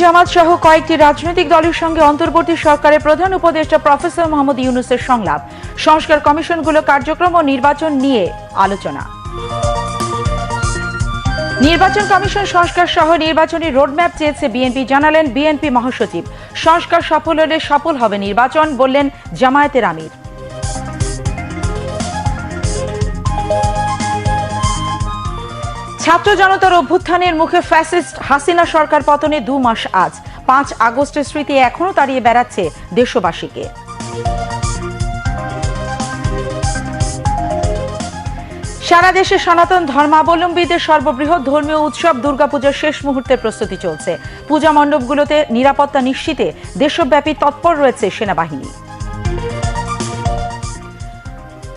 জামাত সহ কয়েকটি রাজনৈতিক দলের সঙ্গে অন্তর্বর্তী সরকারের প্রধান উপদেষ্টা প্রফেসর মোহাম্মদ ইউনুসের সংলাপ। সংস্কার কমিশনগুলো কার্যক্রম ও নির্বাচন নিয়ে আলোচনা। নির্বাচন কমিশন সংস্কার সহ নির্বাচনী রোডম্যাপ চেয়েছে বিএনপি, জানালেন বিএনপি মহাসচিব। সংস্কার সফল হলে সফল হবে নির্বাচন বললেন জামায়াতের আমির। ছাত্র জনতার অভ্যুত্থানের মুখে ফ্যাসিস্ট হাসিনা সরকার পতনে দু মাস আজ। পাঁচ আগস্টের স্মৃতি এখনও তাড়িয়ে বেড়াচ্ছে দেশবাসীকে। সারা দেশে সনাতন ধর্মাবলম্বীদের সর্ববৃহৎ ধর্মীয় উৎসব দুর্গাপূজার শেষ মুহূর্তের প্রস্তুতি চলছে। পূজা মণ্ডপগুলোতে নিরাপত্তা নিশ্চিতে দেশব্যাপী তৎপর রয়েছে সেনাবাহিনী।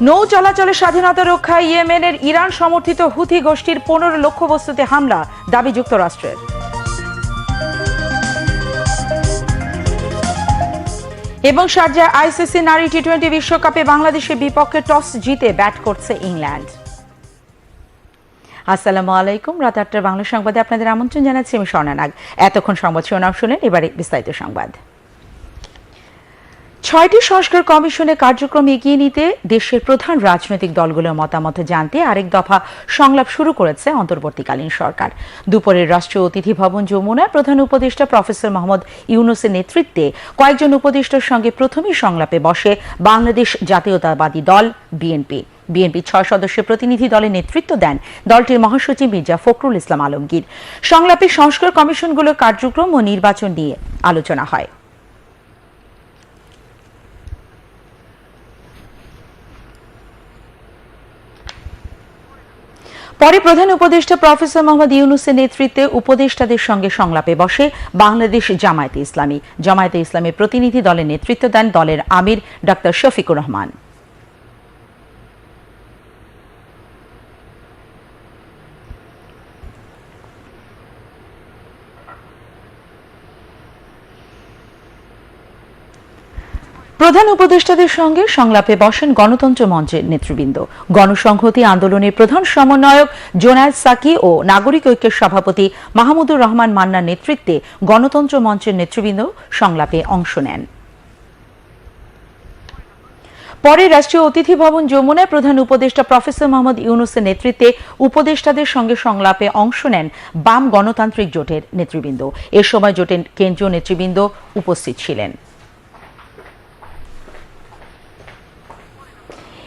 নৌ চলাচলের স্বাধীনতা রক্ষায় ইয়েমেনের ইরান সমর্থিত হুথি গোষ্ঠীর পনেরো লক্ষ্যবস্তুতে হামলা, দাবি যুক্তরাষ্ট্রের। এবং শারজায় আইসিসি নারী টি টোয়েন্টি বিশ্বকাপে বাংলাদেশের বিপক্ষে টস জিতে ব্যাট করছে ইংল্যান্ড। আসসালামু আলাইকুম, রাত আটটার বাংলা সংবাদে আপনাদের আমন্ত্রণ জানাচ্ছি আমি স্বর্ণা নাগ। এতক্ষণ সংবাদ শিরোনাম শুনেন এবারে বিস্তারিত সংবাদ। ছয়টি সংস্কার কমিশনের কার্যক্রম এগিয়ে নিতে দেশের প্রধান রাজনৈতিক দলগুলোর মতামত জানতে আরেক দফা সংলাপ শুরু করেছে অন্তর্বর্তীকালীন সরকার। দুপুরের রাষ্ট্রীয় অতিথি ভবন যমুনায় প্রধান উপদেষ্টা প্রফেসর মোহাম্মদ ইউনুসের নেতৃত্বে কয়েকজন উপদেষ্টার সঙ্গে প্রথমেই সংলাপে বসে বাংলাদেশ জাতীয়তাবাদী দল, বিএনপি। বিএনপি ছয় সদস্যের প্রতিনিধি দলের নেতৃত্ব দেন দলটির মহাসচিব মির্জা ফখরুল ইসলাম আলমগীর। সংলাপে সংস্কার কমিশনগুলোর কার্যক্রম ও নির্বাচন নিয়ে আলোচনা হয়। পরে প্রধান উপদেষ্টা প্রফেসর মোহাম্মদ ইউনুসের নেতৃত্বে উপদেষ্টাদের সঙ্গে সংলাপে বসে বাংলাদেশ জামায়াতে ইসলামী। জামায়াতে ইসলামের প্রতিনিধি দলের নেতৃত্ব দেন দলের আমির ডক্টর শফিকুর রহমান। প্রধান উপদেষ্টাদের সঙ্গে সংলাপে বসেন গণতন্ত্র মঞ্চের নেতৃবৃন্দ। গণসংহতি আন্দোলনের প্রধান সমন্বয়ক জোনায়েদ সাকি ও নাগরিক ঐক্যের সভাপতি মাহমুদুর রহমান মান্নার নেতৃত্বে গণতন্ত্র মঞ্চের নেতৃবৃন্দ সংলাপে অংশ নেন। পরে রাষ্ট্রীয় অতিথি ভবন যমুনায় প্রধান উপদেষ্টা প্রফেসর মোহাম্মদ ইউনুসের নেতৃত্বে উপদেষ্টাদের সঙ্গে সংলাপে অংশ নেন বাম গণতান্ত্রিক জোটের নেতৃবৃন্দ। এ সময় জোটের কেন্দ্রীয় নেতৃবৃন্দ উপস্থিত ছিলেন।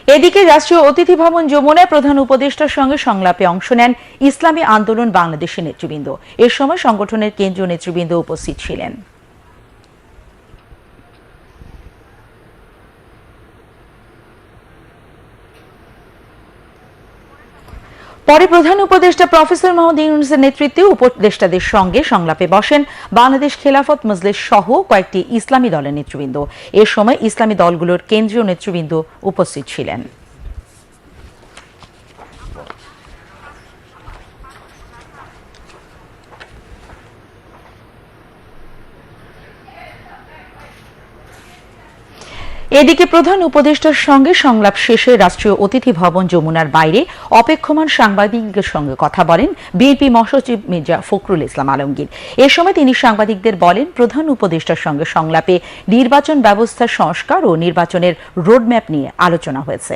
এদিকে রাষ্ট্রীয় অতিথি ভবন যমুনায় প্রধান উপদেষ্টার সঙ্গে সংলাপে অংশ নেন ইসলামী আন্দোলন বাংলাদেশের নেতৃবৃন্দ। এ সময় সংগঠনের কেন্দ্রীয় নেতৃবৃন্দ উপস্থিত ছিলেন। পরে প্রধান উপদেষ্টা প্রফেসর মোহাম্মদ ইউনুসের নেতৃত্বে উপদেষ্টাদের সঙ্গে সংলাপে বসেন বাংলাদেশ খেলাফত মজলিস সহ কয়েকটি ইসলামী দলের নেতৃবৃন্দ। এ সময় ইসলামী দলগুলোর কেন্দ্রীয় নেতৃবৃন্দ উপস্থিত ছিলেন। এদিকে প্রধান উপদেষ্টার সঙ্গে সংলাপ শেষে রাষ্ট্রীয় অতিথি ভবন যমুনার বাইরে অপেক্ষমান সাংবাদিকদের সঙ্গে কথা বলেন বিএনপি মহাসচিব মির্জা ফখরুল ইসলাম আলমগীর। এ সময় তিনি সাংবাদিকদের বলেন, প্রধান উপদেষ্টার সঙ্গে সংলাপে নির্বাচন ব্যবস্থার সংস্কার ও নির্বাচনের রোডম্যাপ নিয়ে আলোচনা হয়েছে।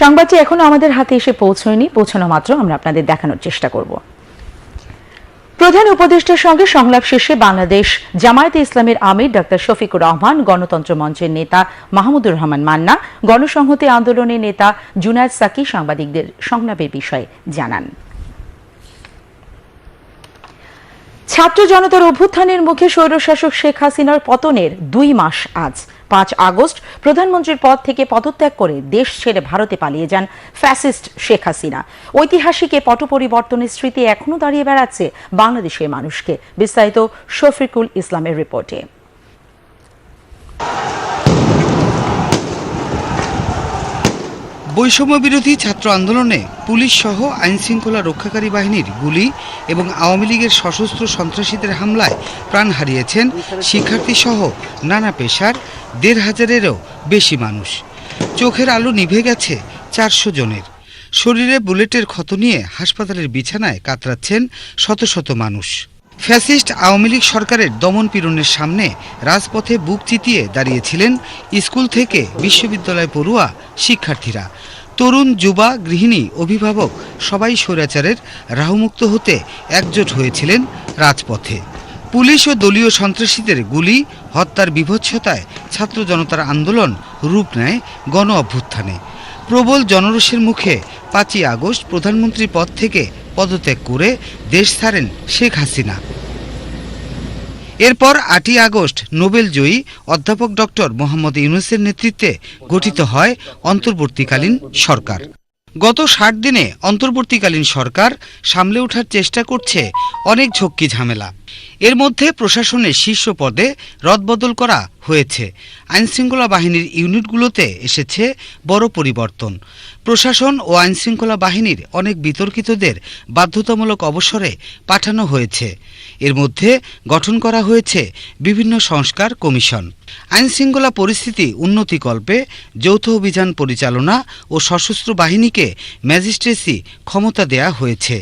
সংবাদটি এখনও আমাদের হাতে এসে পৌঁছয়নি। পৌঁছানো মাত্র আমরা আপনাদের দেখানোর চেষ্টা করব। প্রধান উপদেষ্টার সঙ্গে সংলাপ শেষে বাংলাদেশ জামায়াতে ইসলামের আমির ডক্টর শফিকুর রহমান, গণতন্ত্র মঞ্চের নেতা মাহমুদুর রহমান মান্না, গণসংহতি আন্দোলনের নেতা জুনায়দ সাকি সাংবাদিকদের সংলাপের বিষয়ে জানান। ছাত্র জনতার অভ্যুত্থানের মুখে স্বৈরশাসক শেখ হাসিনার পতনের দুই মাস আজ। পাঁচ আগস্ট প্রধানমন্ত্রীর পদ থেকে পদত্যাগ করে দেশ ছেড়ে ভারতে পালিয়ে যান ফ্যাসিস্ট শেখ হাসিনা। ঐতিহাসিক এ পট পরিবর্তনের স্মৃতি এখনও দাঁড়িয়ে বেড়াচ্ছে বাংলাদেশের মানুষকে। বিস্তারিত শফিকুল ইসলামের রিপোর্টে। বৈষম্য বিরোধী ছাত্র আন্দোলনে পুলিশ সহ আইনশৃঙ্খলা রক্ষাকারী বাহিনীর গুলি এবং আওয়ামী লীগের সশস্ত্র সন্ত্রাসীদের হামলায় প্রাণ হারিয়েছেন শিক্ষার্থী সহ নানা পেশার দেড় হাজারেরও বেশি মানুষ। চোখের আলো নিভে গেছে চারশো জনের। শরীরে বুলেটের ক্ষত নিয়ে হাসপাতালের বিছানায় কাতরাচ্ছেন শত শত মানুষ। ফ্যাসিস্ট আওয়ামী লীগ সরকারের দমন পীড়নের সামনে রাজপথে বুক চিতিয়ে দাঁড়িয়েছিলেন স্কুল থেকে বিশ্ববিদ্যালয় পড়ুয়া শিক্ষার্থীরা। তরুণ যুবা গৃহিণী অভিভাবক সবাই স্বৈরাচারের রাহুমুক্ত হতে একজোট হয়েছিলেন রাজপথে। পুলিশ ও দলীয় সন্ত্রাসীদের গুলি, হত্যার বিভৎসতায় ছাত্র জনতার আন্দোলন রূপ নেয় গণ অভ্যুত্থানে প্রবল জনরোষের মুখে পাঁচই আগস্ট প্রধানমন্ত্রী পদ থেকে পদত্যাগ করে দেশ ছাড়েন শেখ হাসিনা। এরপর আটই আগস্ট নোবেল জয়ী অধ্যাপক ডক্টর মোহাম্মদ ইউনুসের নেতৃত্বে গঠিত হয় অন্তর্বর্তীকালীন সরকার। গত ষাট দিনে অন্তর্বর্তীকালীন সরকার সামলে ওঠার চেষ্টা করছে অনেক ঝক্কি ঝামেলা। এর মধ্যে প্রশাসনের শীর্ষ পদে রদবদল করা হয়েছে। আইনশৃঙ্খলা বাহিনীর ইউনিটগুলোতে এসেছে বড় পরিবর্তন। প্রশাসন ও আইনশৃঙ্খলা বাহিনীর অনেক বিতর্কিতদের বাধ্যতামূলক অবসরে পাঠানো হয়েছে। এর মধ্যে গঠন করা হয়েছে বিভিন্ন সংস্কার কমিশন। আইনশৃঙ্খলা পরিস্থিতি উন্নতিকল্পে যৌথ অভিযান পরিচালনা ও সশস্ত্র বাহিনীকে ম্যাজিস্ট্রেসি ক্ষমতা দেয়া হয়েছে।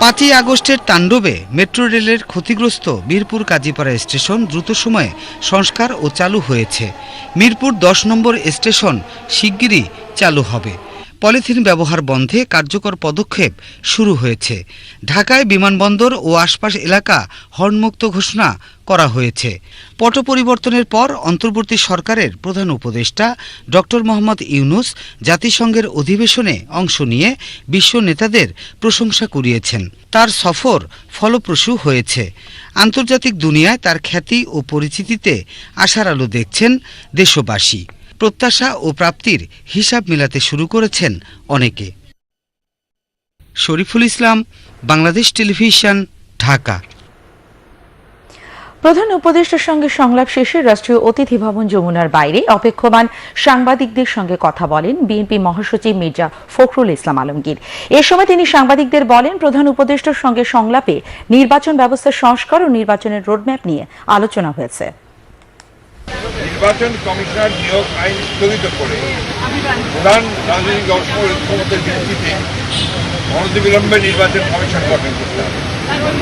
পাঁচই আগস্টের তাণ্ডবে মেট্রো রেলের ক্ষতিগ্রস্ত মিরপুর কাজীপাড়া স্টেশন দ্রুত সময়ে সংস্কার ও চালু হয়েছে। মিরপুর দশ নম্বর স্টেশন শিগগিরই চালু হবে। পলিথিন ব্যবহার বন্ধে কার্যকর পদক্ষেপ শুরু হয়েছে। ঢাকায় বিমানবন্দর ও আশপাশ এলাকা হর্নমুক্ত ঘোষণা করা হয়েছে। পট পরিবর্তনের পর অন্তর্বর্তী সরকারের প্রধান উপদেষ্টা ডক্টর মোহাম্মদ ইউনুস জাতিসংঘের অধিবেশনে অংশ নিয়ে বিশ্ব নেতাদের প্রশংসা কুড়িয়েছেন। তার সফর ফলপ্রসূ হয়েছে। আন্তর্জাতিক দুনিয়ায় তার খ্যাতি ও পরিচিতিতে আশার আলো দেখছেন দেশবাসী। প্রত্যাশা ও প্রাপ্তির হিসাব মেলাতে শুরু করেছেন অনেকে। শরীফুল ইসলাম, বাংলাদেশ টেলিভিশন, ঢাকা। প্রধান উপদেষ্টার সঙ্গে সংলাপ শেষে রাষ্ট্রীয় অতিথি ভবন যমুনার বাইরে অপেক্ষমান সাংবাদিকদের সঙ্গে কথা বলেন বিএনপি মহাসচিব মির্জা ফখরুল ইসলাম আলমগীর। এ সময় তিনি সাংবাদিকদের বলেন, প্রধান উপদেষ্টার সঙ্গে সংলাপে নির্বাচন ব্যবস্থার সংস্কার ও নির্বাচনের রোডম্যাপ নিয়ে আলোচনা হয়েছে। নির্বাচন কমিশনার নিয়োগ আইন স্থগিত করে। প্রধান রাজনৈতিক দর্শক ঐক্যমতের ভিত্তিতে অনতিবিলম্বে নির্বাচন কমিশন গঠন করতে হবে।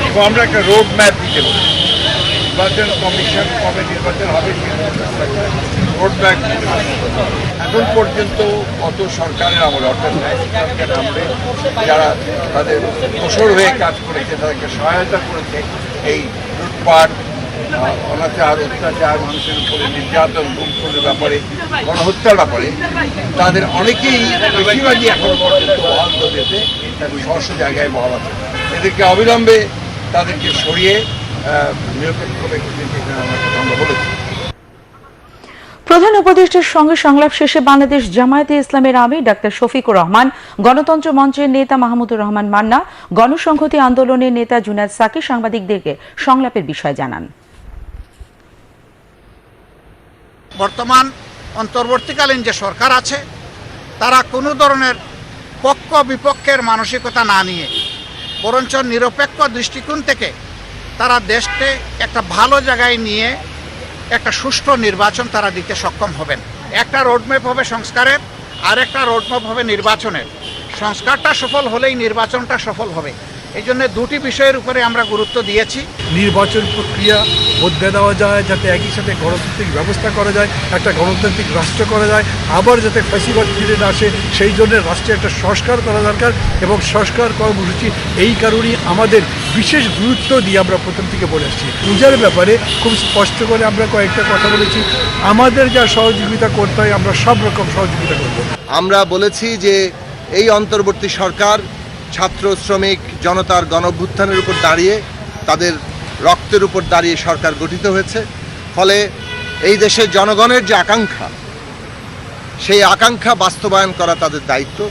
এবং আমরা একটা রোড ম্যাপ দিতে পারি। নির্বাচন কমিশন কবে নির্বাচন হবে রোড ম্যাপ এখন পর্যন্ত কত সরকারের আমলে অর্থাৎ সরকারের আমলে যারা তাদের কৌশল হয়ে কাজ করেছে, তাদেরকে সহায়তা করেছে এই লুটপাট অনাচার, অত্যাচার, মানুষের উপরে নির্যাতন গুমখুনের ব্যাপারে, গণহত্যার ব্যাপারে, তাদের অনেকেই বেশিরভাগই এখন পর্যন্ত বহাল তবিয়তে তাদের স্বস্ব জায়গায় বহাল আছে। এদেরকে অবিলম্বে তাদেরকে সরিয়ে প্রধান উপদেষ্টার সঙ্গে সংলাপ শেষে বাংলাদেশ জামায়াতে ইসলামের আমির ডাক্তার শফিকুর রহমান, গণতন্ত্র মঞ্চের নেতা মাহমুদুর রহমান মান্না, গণসংহতি আন্দোলনের নেতা জুনাদ সাকি সাংবাদিকদেরকে সংলাপের বিষয় জানান। বর্তমান অন্তর্বর্তীকালীন যে সরকার আছে, তারা কোনো ধরনের পক্ষ বিপক্ষের মানসিকতা না নিয়ে, বরঞ্চ নিরপেক্ষ দৃষ্টিকোণ থেকে তারা দেশকে একটা ভালো জায়গায় নিয়ে একটা সুষ্ঠু নির্বাচন তারা দিতে সক্ষম হবেন। একটা রোডম্যাপ হবে সংস্কারের আর একটা রোডম্যাপ হবে নির্বাচনের। সংস্কারটা সফল হলেই নির্বাচনটা সফল হবে। এই জন্য দুটি বিষয়ের উপরে আমরা গুরুত্ব দিয়েছি। নির্বাচন প্রক্রিয়া বদলে দেওয়া যায় যাতে একই সাথে গণতান্ত্রিক ব্যবস্থা করা যায় একটা গণতান্ত্রিক রাষ্ট্র করা যায় আবার যাতে ফ্যাসিবাদ ফিরে না আসে সেই জন্য রাষ্ট্রে একটা সংস্কার করা দরকার এবং সংস্কার কর্মসূচি এই কারণেই আমাদের বিশেষ গুরুত্ব দিয়ে আমরা প্রথম থেকে বলে আসছি। পূজার ব্যাপারে খুব স্পষ্ট করে আমরা কয়েকটা কথা বলেছি। আমাদের যা সহযোগিতা করতে হয় আমরা সব রকম সহযোগিতা করব। আমরা বলেছি যে এই অন্তর্বর্তী সরকার ছাত্র, শ্রমিক, জনতার গণভ্যুত্থানের উপর দাঁড়িয়ে, তাদের রক্তের উপর দাঁড়িয়ে সরকার গঠিত হয়েছে। ফলে এই দেশের জনগণের যে আকাঙ্ক্ষা, সেই আকাঙ্ক্ষা বাস্তবায়ন করা তাদের দায়িত্ব।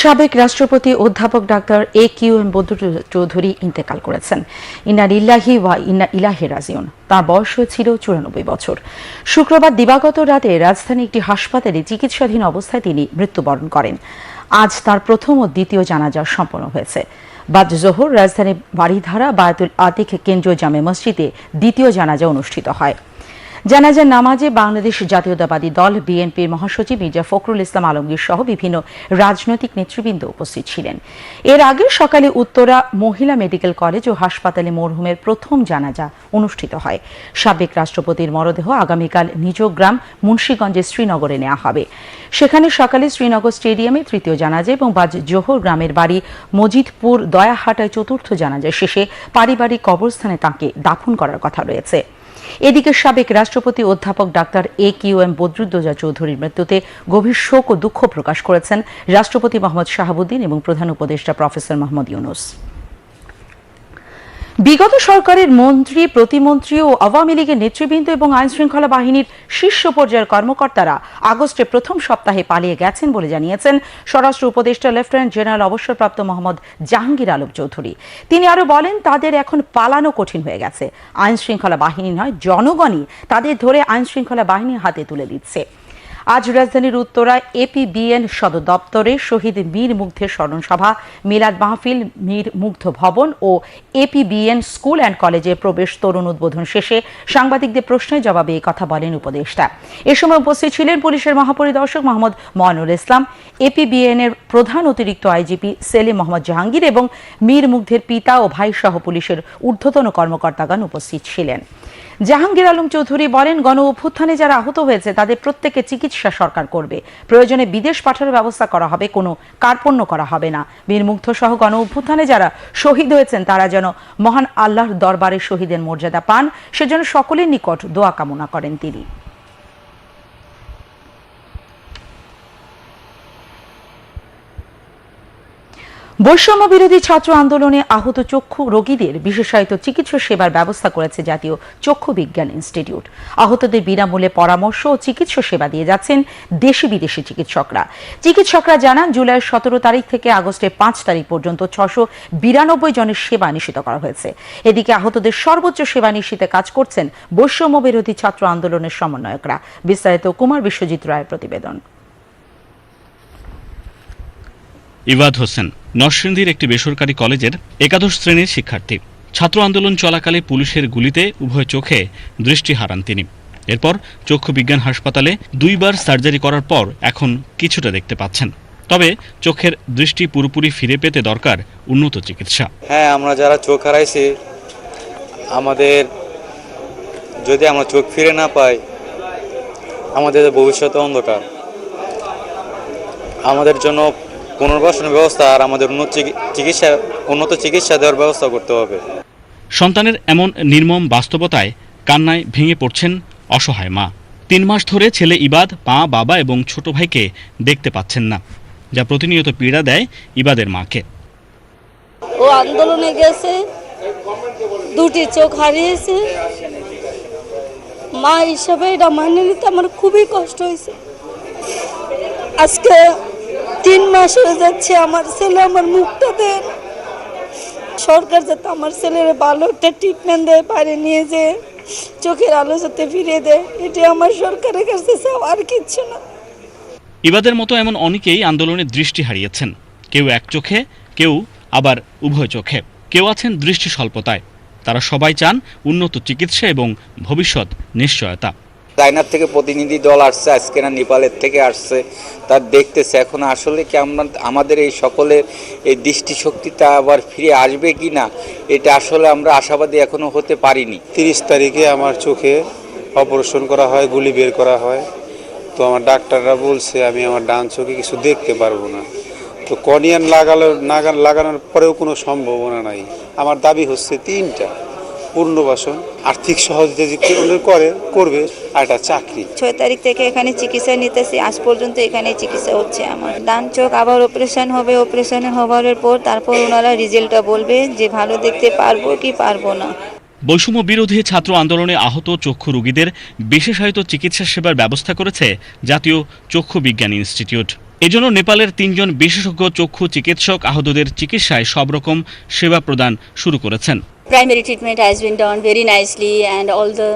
সাবেক রাষ্ট্রপতি অধ্যাপক doctor A Q M Badrul Chowdhury ইন্তেকাল করেছেন। ইন্না ইল্লাহি ওয়া ইন্না ইলাহি রাজিউন। তার বয়স হয়েছিল চুরানব্বই বছর। শুক্রবার দিবাগত রাতে রাজধানী একটি হাসপাতালে চিকিৎসাধীন অবস্থায় তিনি মৃত্যুবরণ করেন। আজ তার প্রথম ও দ্বিতীয় জানাজা সম্পন্ন হয়েছে। বাদ জোহর রাজধানী বাড়িধারা বায়াতুল আতিক কেন্দ্রীয় জামে মসজিদে দ্বিতীয় জানাজা অনুষ্ঠিত হয়। জানাজার নামাজে বাংলাদেশ জাতীয়তাবাদী দল, বিএনপির মহাসচিব মির্জা ফখরুল ইসলাম আলমগীর সহ বিভিন্ন রাজনৈতিক নেতৃবৃন্দ উপস্থিত ছিলেন। এর আগে সকালে উত্তরা মহিলা মেডিকেল কলেজ ও হাসপাতালে মরহুমের প্রথম জানাজা অনুষ্ঠিত হয়। সাবেক রাষ্ট্রপতির মরদেহ আগামীকাল নিজ গ্রাম মুন্সীগঞ্জের শ্রীনগরে নেওয়া হবে। সেখানে সকালে শ্রীনগর স্টেডিয়ামে তৃতীয় জানাজা এবং বাজ জোহর গ্রামের বাড়ি মজিদপুর দয়াহাটায় চতুর্থ জানাজা শেষে পারিবারিক কবরস্থানে তাঁকে দাফন করার কথা রয়েছে। এদিকে সাবেক রাষ্ট্রপতি অধ্যাপক doctor A Q M Badruddoza চৌধুরীর মৃত্যুতে গভীর শোক ও দুঃখ প্রকাশ করেছেন রাষ্ট্রপতি মোহাম্মদ শাহাবুদ্দিন এবং প্রধান উপদেষ্টা প্রফেসর মোহাম্মদ ইউনুস। বিগত সরকারের মন্ত্রী, প্রতিমন্ত্রী ও আওয়ামী লীগের নেতৃবৃন্দ এবং আইন শৃঙ্খলা বাহিনীর শীর্ষ পর্যায়ের কর্মকর্তারা আগস্টের প্রথম সপ্তাহে পালিয়ে গেছেন বলে জানিয়েছেন স্বরাষ্ট্র উপদেষ্টা লেফটেন্যান্ট জেনারেল অবসরপ্রাপ্ত মোহাম্মদ জাহাঙ্গীর আলম চৌধুরী। তিনি আরও বলেন, তাদের এখন পালানো কঠিন হয়ে গেছে। আইন শৃঙ্খলা বাহিনী নয়, জনগণই তাদের ধরে আইন শৃঙ্খলা বাহিনীর হাতে তুলে দিচ্ছে। আজ রাজধানীর উত্তরায় এপিবিএন সদর দপ্তরে শহীদ মীর মুগ্ধের স্মরণ সভা মিলাদ মাহফিল, মীর মুগ্ধ ভবন ও এপিবিএন স্কুল অ্যান্ড কলেজে প্রবেশ তরুণ উদ্বোধন শেষে সাংবাদিকদের প্রশ্নের জবাবে কথা বলেন উপদেষ্টা। এ সময় উপস্থিত ছিলেন পুলিশের মহাপরিদর্শক মোহাম্মদ ময়নুল ইসলাম, এপিবিএন এর প্রধান অতিরিক্ত আইজিপি সেলিম মোহাম্মদ জাহাঙ্গীর এবং মীর মুগ্ধের পিতা ও ভাই সহ পুলিশের ঊর্ধ্বতন কর্মকর্তাগণ উপস্থিত ছিলেন। জাহাঙ্গীর আলম চৌধুরী বলেন, গণ অভ্যুত্থানে যারা আহত হয়েছে, তাদের প্রত্যেকে চিকিৎসা সরকার করবে। প্রয়োজনে বিদেশ পাঠানোর ব্যবস্থা করা হবে, কোনো কার্পণ্য করা হবে না। বীরমুগ্ধ সহ গণ অভ্যুত্থানে যারা শহীদ হয়েছেন, তারা যেন মহান আল্লাহর দরবারে শহীদের মর্যাদা পান। সেজন্য সকলের নিকট দোয়া কামনা করেন তিনি। বৈষম্য বিরোধী ছাত্র আন্দোলনে আহত চক্ষু রোগীদের বিশেষায়িত চিকিৎসা সেবার ব্যবস্থা করেছে জাতীয় চক্ষু বিজ্ঞান ইনস্টিটিউট। আহতদের বিনামূল্যে পরামর্শ ও চিকিৎসা সেবা দিয়ে যাচ্ছেন দেশি বিদেশি চিকিৎসকরা। চিকিৎসকরা জানান জুলাইয়ের সতেরো তারিখ থেকে আগস্টের পাঁচ তারিখ পর্যন্ত ছশো বিরানব্বই জনের সেবা নিশ্চিত করা হয়েছে। এদিকে আহতদের সর্বোচ্চ সেবা নিশ্চিতে কাজ করছেন বৈষম্য বিরোধী ছাত্র আন্দোলনের সমন্বয়করা। বিস্তারিত কুমার বিশ্বজিৎ রায়ের প্রতিবেদন। ইবাদ হোসেন, নরসিংদীর একটি বেসরকারি কলেজের একাদশ শ্রেণির শিক্ষার্থী। ছাত্র আন্দোলন চলাকালে পুলিশের গুলিতে উভয় চোখে দৃষ্টি হারান তিনি। এরপর চক্ষু বিজ্ঞান হাসপাতালে দুইবার সার্জারি করার পর এখন কিছুটা দেখতে পাচ্ছেন। তবে চোখের দৃষ্টি পুরোপুরি ফিরে পেতে দরকার উন্নত চিকিৎসা। হ্যাঁ আমরা যারা চোখ হারাইছি, আমাদের যদি আমরা চোখ ফিরে না পাই, আমাদের ভবিষ্যতে অন্ধকার। আমাদের জন্য পুনর্বাসনের ব্যবস্থা আর আমাদের উন্নত চিকিৎসা উন্নত চিকিৎসা দেওয়ার ব্যবস্থা করতে হবে। সন্তানের এমন নির্মম বাস্তবতায় কান্নায় ভেঙে পড়ছেন অসহায় মা। তিন মাস ধরে ছেলে ইবাদ মা বাবা এবং ছোট ভাইকে দেখতে পাচ্ছেন না যা প্রতিনিয়ত পীড়া দেয় ইবাদের মাকে। ও আন্দোলনে গেছে দুটি চোখ হারিয়েছে। মা হিসাবে এটা মানে নিতে আমার খুবই কষ্ট হয়েছে। আজকে তিন মাস হয়ে যাচ্ছে আমার ছেলে আমার মুখটা দেন সরকার যাতে আমার ছেলের ভালো একটা ট্রিটমেন্ট দেয়, বাইরে নিয়ে যে চোখের আলো যাতে ফিরে দেয় এটা আমার সরকারের কাছে আর কিচ্ছু না। ইবাদের মতো এমন অনেকেই আন্দোলনে দৃষ্টি হারিয়েছেন। কেউ এক চোখে, কেউ আবার উভয় চোখে। কেউ আছেন দৃষ্টি স্বল্পতায়। তারা সবাই চান উন্নত চিকিৎসা এবং ভবিষ্যৎ নিশ্চয়তা। চায়নার থেকে প্রতিনিধি দল আসছে, আজকে না নেপালের থেকে আসছে। তার দেখতেছে, এখন আসলে কি আমরা, আমাদের এই সকলের এই দৃষ্টিশক্তিটা আবার ফিরে আসবে কি না, এটা আসলে আমরা আশাবাদী এখনও হতে পারিনি। তিরিশ তারিখে আমার চোখে অপারেশন করা হয়, গুলি বের করা হয়। তো আমার ডাক্তাররা বলছে, আমি আমার ডান চোখে কিছু দেখতে পারব না। তো কনিয়ান লাগালো লাগানোর পরেও কোনো সম্ভাবনা নাই। আমার দাবি হচ্ছে তিনটা। পূর্ণবাসন আর্থিক সহযোগিতা যে করে করবে আর একটা চাকরি। ছয় তারিখ থেকে এখানে চিকিৎসা নিতেছি আজ পর্যন্ত এখানে চিকিৎসা হচ্ছে আমার। ডান চোখ আবার অপারেশন হবে অপারেশন হওয়ার পর তারপর ওনারা রেজাল্টটা বলবে যে ভালো দেখতে পারব কি পারব না। বৈষম্য বিরোধী ছাত্র আন্দোলনে আহত চক্ষু রোগীদের বিশেষায়িত চিকিৎসা সেবার ব্যবস্থা করেছে জাতীয় চক্ষু বিজ্ঞান ইনস্টিটিউট। এজন্য নেপালের তিনজন বিশেষজ্ঞ চক্ষু চিকিৎসক আহতদের চিকিৎসায় সব রকম সেবা প্রদান শুরু করেছেন। Primary treatment has been done very nicely and all the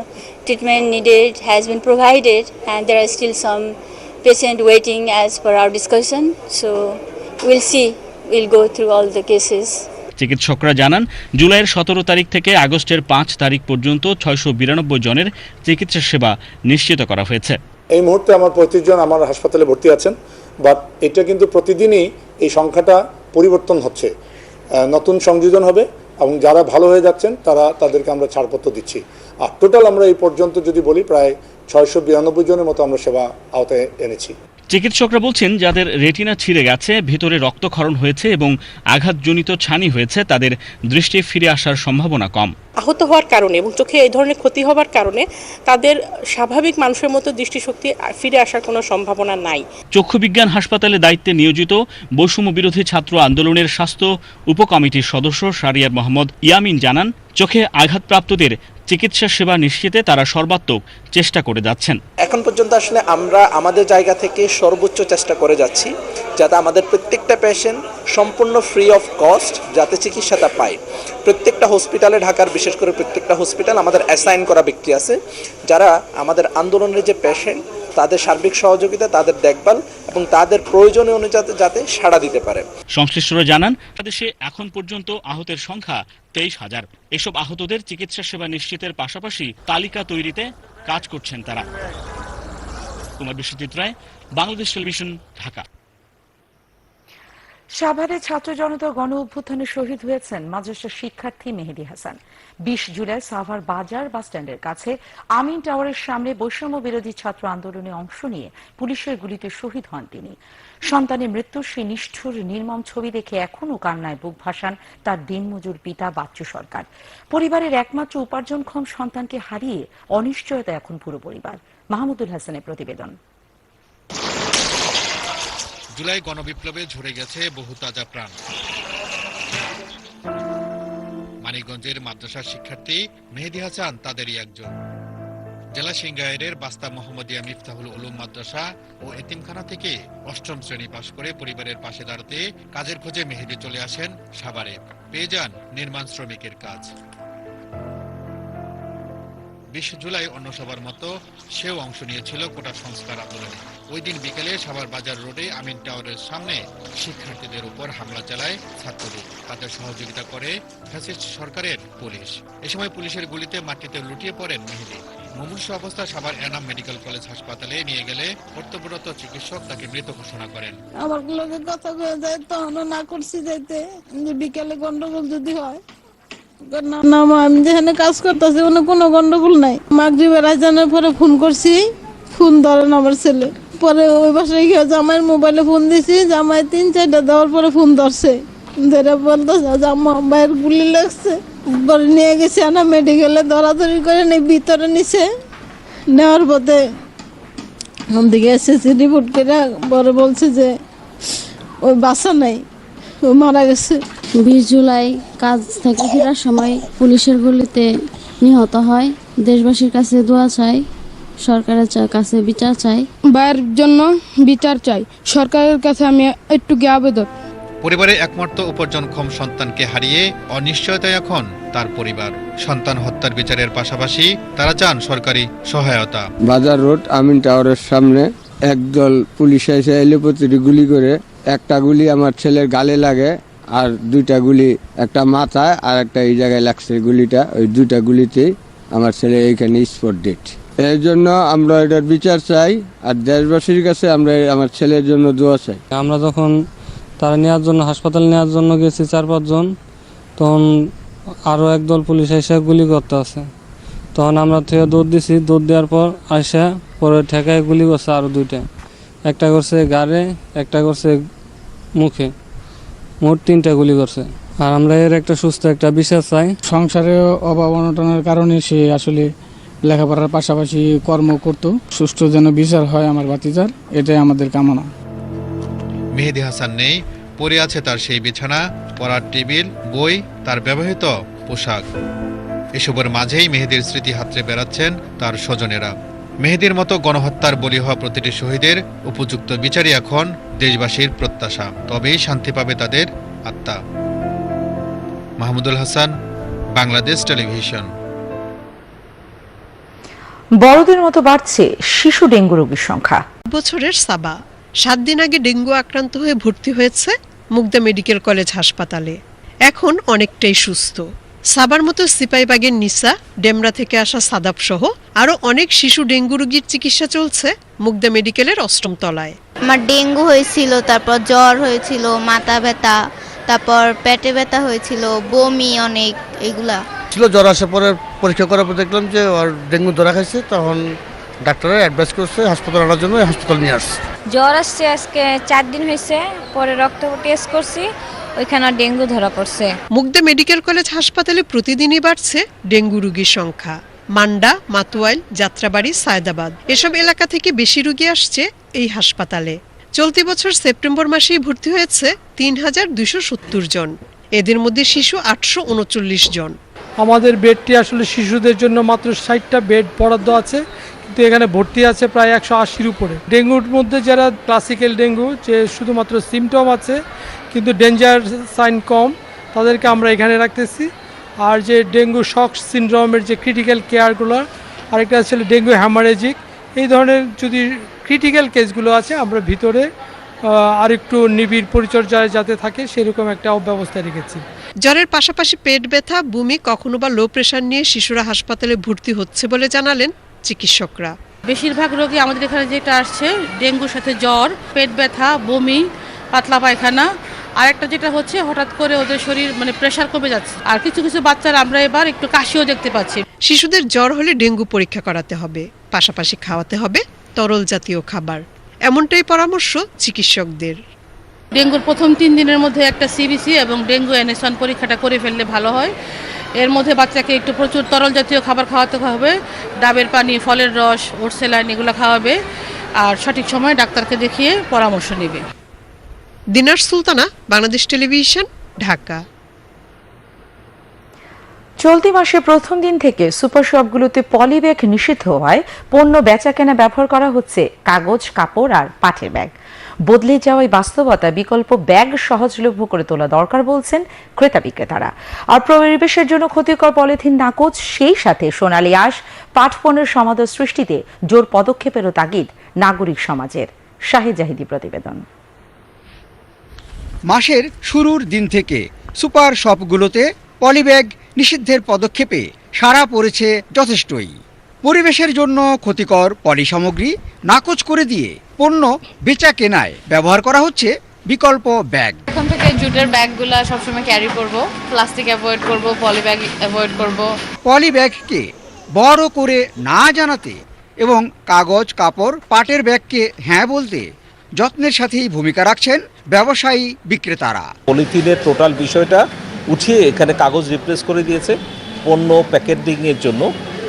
treatment needed has been provided and there are still some patient waiting as per our discussion so will see will go through all the cases চিকিৎসকরা জানান জুলাইয়ের সতেরো তারিখ থেকে আগস্টের পাঁচ তারিখ পর্যন্ত ছয়শো বিরানব্বই জনের চিকিৎসা সেবা নিশ্চিত করা হয়েছে। এই মুহূর্তে আমার পঁয়ত্রিশ জন আমার হাসপাতালে ভর্তি আছেন। বাট এটা কিন্তু প্রতিদিনই এই সংখ্যাটা পরিবর্তন হচ্ছে। নতুন সংযোজন হবে এবং যারা ভালো হয়ে যাচ্ছেন, তারা তাদেরকে আমরা ছাড়পত্র দিচ্ছি। আর টোটাল আমরা এই পর্যন্ত যদি বলি, প্রায় ছয়শো বিরানব্বই জনের মতো আমরা সেবা আওতায় এনেছি। চিকিৎসকরা বলছেন যাদের রেটিনা ছিঁড়ে গেছে ভেতরে রক্তক্ষরণ হয়েছে এবং আঘাতজনিত ছানি হয়েছে তাদের দৃষ্টি ফিরে আসার সম্ভাবনা কম। আহত হওয়ার কারণে এবং চোখে এই ধরনের ক্ষতি হওয়ার কারণে তাদের স্বাভাবিক মানুষের মতো দৃষ্টিশক্তি ফিরে আসার কোনো সম্ভাবনা নাই। চক্ষু বিজ্ঞান হাসপাতালে দায়িত্বে নিয়োজিত বৈষম্য বিরোধী ছাত্র আন্দোলনের স্বাস্থ্য উপকমিটির সদস্য শারিয়ার মোহাম্মদ ইয়ামিন জানান চোখে আঘাতপ্রাপ্তদের চিকিৎসা সেবা নিশ্চিতে তারা সর্বাত্মক চেষ্টা করে যাচ্ছেন। এখন পর্যন্ত আসলে আমরা আমাদের জায়গা থেকে সর্বোচ্চ চেষ্টা করে যাচ্ছি, যাতে আমাদের প্রত্যেকটা পেশেন্ট সম্পূর্ণ ফ্রি অফ কস্ট যাতে চিকিৎসাটা পায়। প্রত্যেকটা হসপিটালে ঢাকার, বিশেষ করে প্রত্যেকটা হসপিটাল আমাদের অ্যাসাইন করা ব্যক্তি আছে, যারা আমাদের আন্দোলনের যে পেশেন্ট তাদের সার্বিক সহযোগিতা, তাদের দেখভাল এবং তাদের প্রয়োজনে অনুযায়ী যাতে সাড়া দিতে পারে। সংশ্লিষ্টরা জানান দেশে এখন পর্যন্ত আহতের সংখ্যা তেইশ হাজার। এসব আহতদের চিকিৎসা সেবা নিশ্চিতের পাশাপাশি তালিকা তৈরিতে কাজ করছেন তারা। কুমার বিশ্বজিৎ রায়, বাংলাদেশ টেলিভিশন, ঢাকা। সাভারে ছাত্র জনতা গণ অভ্যুত্থানে শহীদ হয়েছেন মাদ্রাসা শিক্ষার্থী মেহেদি হাসান। বিশ জুলাই সাভার বাজার বাস স্ট্যান্ডের কাছে আমিন টাওয়ারের সামনে বৈষম্য বিরোধী ছাত্র আন্দোলনে অংশ নিয়ে পুলিশের গুলিতে শহীদ হন তিনি। সন্তানের মৃত্যুর সেই নিষ্ঠুর নির্মম ছবি দেখে এখনও কান্নায় বুক ভাসান তার দিনমজুর পিতা বাচ্চু সরকার। পরিবারের একমাত্র উপার্জনক্ষম সন্তানকে হারিয়ে অনিশ্চয়তা এখন পুরো পরিবার। মাহমুদুল হাসানের প্রতিবেদন। জুলাই গণবিপ্লবে ঝরে গেছে বহু তাজা প্রাণ। মানিকগঞ্জের মাদ্রাসার শিক্ষার্থী মেহেদি হাসান, তাদেরই একজন। জেলা সিংগাইরের বাস্তা মোহাম্মদিয়া মিফতাহুল উলুম মাদ্রাসা ও এতিমখানা থেকে অষ্টম শ্রেণি পাশ করে পরিবারের পাশে দাঁড়াতে কাজের খোঁজে মেহেদি চলে আসেন সাভারে। পেয়ে যান নির্মাণ শ্রমিকের কাজ। বিশ জুলাই অন্য সবার মতো সেও অংশ নিয়েছিল কোটা সংস্কার আন্দোলনে। ওই দিন বিকেলে সাভার বাজার রোডে আমিন টাওয়ারের সামনে শিক্ষার্থীদের উপর হামলা চালায় ছাত্রদের তাদের সহযোগিতা করে ফ্যাসিস্ট সরকারের পুলিশ। এ সময় পুলিশের গুলিতে মাটিতে লুটিয়ে পড়েন মেহেদি। মুমূর্ষ অবস্থা সাভার এনাম মেডিকেল কলেজ হাসপাতালে নিয়ে গেলে কর্তব্যরত চিকিৎসক তাকে মৃত ঘোষণা করেন। আমার লোকের কথা কয়ে যায় তখনও না করছি যাইতে। যে বিকেলে গন্ডগোল যদি হয় না আমি যেখানে কাজ করতেছি কোনো গন্ডগোল নাই। মাগরিবের আজানের পরে ফোন করছি, ফোন ধরেন আমার ছেলে। পরে ওই বাসায় গিয়ে জামাইয়ের মোবাইলে ফোন দিছি, জামাই তিন চারটা দেওয়ার পরে ফোন ধরছে। যেটা বলতেছে জামা বাইরের গুলি লাগছে। পরে নিয়ে গেছে না মেডিকেলে দরাদরি করে নিয়ে ভিতরে নিছে। নেওয়ার পথে ওদিকে এসেছি রিপোর্ট করে পরে বলছে যে, ওই বাসা নাই, ও মারা গেছে। বিশ জুলাই কাজ থেকে ফেরার সময় পুলিশের গুলিতে নিহত হয়। দেশবাসীর কাছে দোয়া চাই। সরকারের কাছে বিচার চাই। ভাইয়ের জন্য বিচার চাই। সরকারের কাছে আমি একটু গিয়ে আবেদন। পরিবারের একমাত্র উপার্জনক্ষম সন্তানকে হারিয়ে অনিশ্চয়তায় এখন তার পরিবার। সন্তান হত্যার বিচারের পাশাপাশি তারা চান সরকারি সহায়তা। বাজার রোড আমিন টাওয়ারের সামনে একদল পুলিশ এসে এলোপতিরি গুলি করে একটা গুলি আমার ছেলের গালে লাগে আর দুইটা গুলি একটা মাথায় আর একটা এই জায়গায় লাগছে গুলিটা। ওই দুইটা গুলিতেই আমার ছেলে এইখানে স্পট ডেট। এই জন্য আমরা এটার বিচার চাই আর দেশবাসীর কাছে আমরা আমার ছেলের জন্য দোয়া চাই। আমরা যখন তারা নেওয়ার জন্য হাসপাতাল নেওয়ার জন্য গেছি চার পাঁচজন তখন আরও একদল পুলিশ এসে গুলি করতে আছে। তখন আমরা থেকে দৌড় দিছি দৌড় দেওয়ার পর আসে পরে ঠেকায় গুলি করছে আরও দুইটা। একটা করছে গাড়ে একটা করছে মুখে। মোট তিনটা গুলি করছে। আর আমরা এর একটা সুস্থ একটা বিচার চাই। সংসারে অভাব অনটনের কারণে সে আসলে লেখাপড়ার পাশাপাশি কর্ম করত। সুষ্ঠু যেন বিচার হয় আমার ভাতিজার, এটাই আমাদের কামনা। মেহেদি হাসান নেই, পড়ে আছে তার সেই বিছানা, পড়ার টেবিল, বই, তার ব্যবহৃত পোশাক। এসবের মাঝেই মেহেদির স্মৃতি হাতরে বেড়াচ্ছেন তার স্বজনেরা। মেহেদির মতো গণহত্যার বলি হওয়া প্রতিটি শহীদের উপযুক্ত বিচারই এখন দেশবাসীর প্রত্যাশা। তবেই শান্তি পাবে তাদের আত্মা। মাহমুদুল হাসান, বাংলাদেশ টেলিভিশন। বড়দের মতো বাড়ছে শিশু ডেঙ্গু রোগীর সংখ্যা। বছরের সাবা। সাত দিন আগে ডেঙ্গু আক্রান্ত হয়ে ভর্তি হয়েছে মুগদা মেডিকেল কলেজ হাসপাতালে। এখন অনেকটাই সুস্থ। সাবার মতো সিপাইবাগের নিসা ডেমরা থেকে আসা সাদাব সহ আরও অনেক শিশু ডেঙ্গু রোগীর চিকিৎসা চলছে মুগদা মেডিকেলের অষ্টম তলায়। আমার ডেঙ্গু হয়েছিল তারপর জ্বর হয়েছিল মাথা ব্যথা তারপর পেটে ব্যথা হয়েছিল বমি অনেক এগুলা। ছিল জ্বর আসার পরে পরীক্ষা করার পর দেখলাম যে ওর ডেঙ্গু ধরা খাইছে তখন ডাক্তারের অ্যাডভাইস করছে হাসপাতাল আনার জন্য হাসপাতাল নিয়ে আসছে। জ্বর আসছে আজকে চার দিন হয়েছে পরে রক্ত টেস্ট করছি ওইখানে ডেঙ্গু ধরা পড়ছে। মুগদা মেডিকেল কলেজ হাসপাতালে প্রতিদিনই বাড়ছে ডেঙ্গু রোগীর সংখ্যা। মান্ডা মাতুয়াইল যাত্রাবাড়ি সায়দাবাদ এসব এলাকা থেকে বেশি রোগী আসছে এই হাসপাতালে। চলতি বছর সেপ্টেম্বর মাসেই ভর্তি হয়েছে তিন হাজার দুশো সত্তর জন। এদের মধ্যে শিশু আটশো উনচল্লিশ জন। আমাদের বেডটি আসলে শিশুদের জন্য মাত্র ষাটটা বেড বরাদ্দ আছে কিন্তু এখানে ভর্তি আছে প্রায় একশো আশির উপরে। ডেঙ্গুর মধ্যে যারা ক্লাসিক্যাল ডেঙ্গু যে শুধুমাত্র সিমটম আছে কিন্তু ডেঞ্জার সাইন কম তাদেরকে আমরা এখানে রাখতেছি। আর যে ডেঙ্গু শক সিনড্রোমের যে ক্রিটিক্যাল কেয়ারগুলো আরেকটা আছে ডেঙ্গু হ্যামারেজিক। এই ধরনের যদি ক্রিটিক্যাল কেসগুলো আছে আমরা ভিতরে আহ, আরেকটু নিবিড় পরিচর্যায় যাতে থাকে সেরকম একটা ব্যবস্থা রেখেছি। জ্বরের পাশাপাশি পেট ব্যথা বমি কখনো বা লো প্রেশার নিয়ে শিশুরা হাসপাতালে ভর্তি হচ্ছে বলে জানালেন চিকিৎসকরা। বেশিরভাগ রোগী আমাদের এখানে যেটা আসছে ডেঙ্গুর সাথে জ্বর পেট ব্যথা বমি পাতলা পায়খানা। আর একটা যেটা হচ্ছে হঠাৎ করে ওদের শরীর মানে প্রেশার কমে যাচ্ছে। আর কিছু কিছু বাচ্চারা আমরা এবার একটু কাশিও দেখতে পাচ্ছি। শিশুদের জ্বর হলে ডেঙ্গু পরীক্ষা করাতে হবে পাশাপাশি খাওয়াতে হবে তরল জাতীয় খাবার। এমনটাই পরামর্শ চিকিৎসকদের। ডেঙ্গুর প্রথম তিন দিনের মধ্যে একটা সিবিসি এবং ডেঙ্গু এনএসন পরীক্ষাটা করে ফেললে ভালো হয়। এর মধ্যে বাচ্চাকে একটু প্রচুর তরল জাতীয় খাবার খাওয়াতে হবে। ডাবের পানি ফলের রস ওটসেলাইন এগুলো খাওয়াবে আর সঠিক সময়ে ডাক্তারকে দেখিয়ে পরামর্শ নেবে। দিনার সুলতানা বাংলাদেশ টেলিভিশন ঢাকা। চলতি মাসে প্রথম দিন থেকে সুপার শপগুলোতে পলিব্যাগ নিষিদ্ধ হওয়ায় পণ্য বেচা কেনা ব্যবহার করা হচ্ছে। কাগজ কাপড় আর পাটের ব্যাগ। বদলে যাওয়াই বাস্তবতা, বিকল্প ব্যাগ সহজলভ্য করে তোলা দরকার বলছেন ক্রেতা বিক্রেতারা। আর পরিবেশের জন্য ক্ষতিকর পলিথিন নাকচ, সেই সাথে সোনালী আঁশ, পাট পণ্যের সমাদর সৃষ্টিতে জোর পদক্ষেপেরও তাগিদ নাগরিক সমাজের। শাহিদ জাহিদি প্রতিবেদন। মাসের শুরুর দিন থেকে সুপার শপগুলোতে পলিব্যাগ নিষিদ্ধের পদক্ষেপে সাড়া পড়েছে যথেষ্টই। পরিবেশের জন্য ক্ষতিকর পলি সামগ্রী নাকচ করে দিয়ে পণ্য বেচা কেনায় ব্যবহার করা হচ্ছে বিকল্প ব্যাগ। এখন থেকে জুটের ব্যাগগুলো সবসময় ক্যারি করব প্লাস্টিক অ্যাভয়েড করব পলি ব্যাগ অ্যাভয়েড করব। পলি ব্যাগকে বড় করে না জানাতে এবং কাগজ কাপড় পাটের ব্যাগকে হ্যাঁ বলতে যত্নের সাথেই ভূমিকা রাখছেন ব্যবসায়ী বিক্রেতারা। পলিথিনের টোটাল বিষয়টা উঠিয়ে এখানে কাগজ রিপ্লেস করে দিয়েছে। পণ্য প্যাকেটিংয়ের জন্য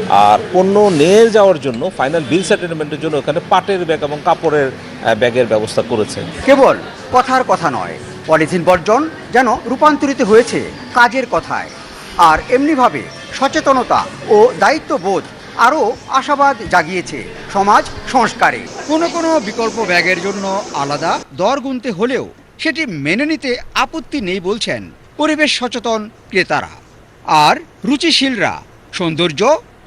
আর পণ্য নিয়ে যাওয়ার জন্য ফাইনাল বিল সেটেলমেন্টের জন্য এখানে পাটের ব্যাগ এবং কাপড়ের ব্যাগের ব্যবস্থা করেছে। কেবল কথার কথা নয় পলিথিন বর্জন যেন রূপান্তরিত হয়েছে কাজের কথায়। আর এমনিভাবে সচেতনতা ও দায়িত্ববোধ আরও আশাবাদ জাগিয়েছে সমাজ সংস্কারে। কোনো কোনো বিকল্প ব্যাগের জন্য আলাদা দর গুনতে হলেও সেটি মেনে নিতে আপত্তি নেই বলছেন পরিবেশ সচেতন ক্রেতারা। আর রুচিশীলরা সৌন্দর্য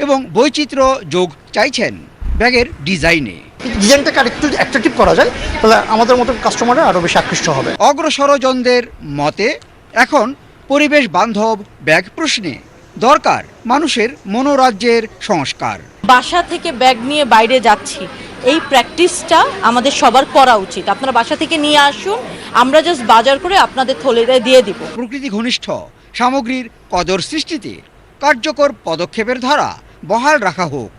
এবং বৈচিত্র্য যোগ চাইছেন ব্যাগের ডিজাইনে। ডিজাইনটাকে আরেকটু অ্যাট্রাকটিভ করা যায় তাহলে আমাদের মতো কাস্টমাররা আরও বেশি আকৃষ্ট হবে। অগ্রসরজনদের মতে এখন পরিবেশ বান্ধব ব্যাগ প্রশ্নে দরকার মানুষের মনোরাজ্যের সংস্কার। বাসা থেকে ব্যাগ নিয়ে বাইরে যাচ্ছি এই প্র্যাকটিসটা আমাদের সবার করা উচিত। আপনারা বাসা থেকে নিয়ে আসুন আমরা জাস্ট বাজার করে আপনাদের থলিতে দিয়ে দিব। প্রকৃতি ঘনিষ্ঠ সামগ্রীর কদর সৃষ্টিতে কার্যকর পদক্ষেপের ধারা বহাল রাখা হোক।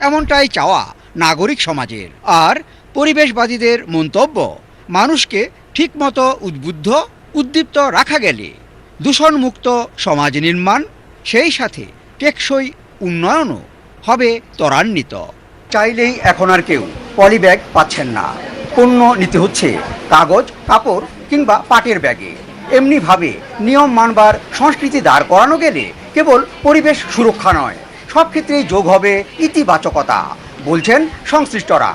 এমনটাই চাওয়া নাগরিক সমাজের। আর পরিবেশবাদীদের মন্তব্য, মানুষকে ঠিকমতো উদ্বুদ্ধ, উদ্দীপ্ত রাখা গেলে দূষণমুক্ত সমাজ নির্মাণ, সেই সাথে টেকসই উন্নয়নও হবে ত্বরান্বিত। চাইলেই এখন আর কেউ পলিব্যাগ পাচ্ছেন না। পণ্য নিতে হচ্ছে কাগজ, কাপড় কিংবা পাটের ব্যাগে। এমনিভাবে নিয়ম মানবার সংস্কৃতি দাঁড় করানো গেলে কেবল পরিবেশ সুরক্ষা নয়। সব ক্ষেত্রেই যোগ হবে ইতিবাচকতা, বলছেন সংশ্লিষ্টরা।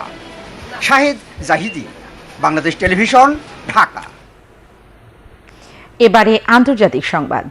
শাহিদ জাহিদি, বাংলাদেশ টেলিভিশন, ঢাকা। এবারে আন্তর্জাতিক সংবাদ।